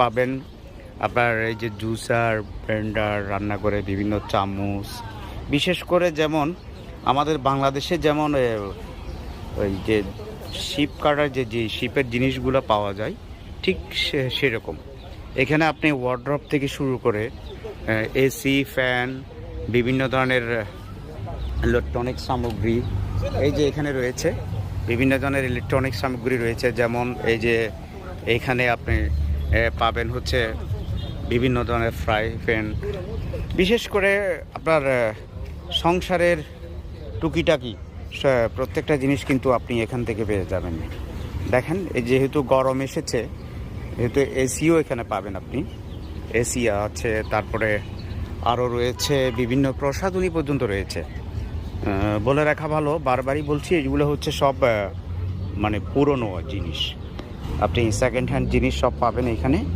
পাবেন আপনার এই যে জুসার ব্লেন্ডার রান্না করে বিভিন্ন চামচ। বিশেষ করে যেমন আমাদের বাংলাদেশে যেমন ওই যে শিপ কাটার যে যে শিপের জিনিসগুলো পাওয়া যায়, ঠিক সেরকম। এখানে আপনি ওয়ার্ড্রপ থেকে শুরু করে এসি ফ্যান বিভিন্ন ধরনের ইলেকট্রনিক সামগ্রী, এই যে এখানে রয়েছে, বিভিন্ন ধরনের ইলেকট্রনিক সামগ্রী রয়েছে, যেমন এই যে এইখানে আপনি পাবেন হচ্ছে বিভিন্ন ধরনের ফ্রাই প্যান। বিশেষ করে আপনার সংসারের টুকিটাকি প্রত্যেকটা জিনিস কিন্তু আপনি এখান থেকে পেয়ে যাবেন। দেখেন, এই যেহেতু গরম এসেছে, যেহেতু এসিও এখানে পাবেন আপনি। এসি আছে, তারপরে আরও রয়েছে বিভিন্ন প্রসাধনী পর্যন্ত রয়েছে। বলে রাখা ভালো, বারবারই বলছি, এগুলো হচ্ছে সব মানে পুরনো জিনিস। আপনি সেকেন্ড হ্যান্ড জিনিস সব পাবেন এখানে।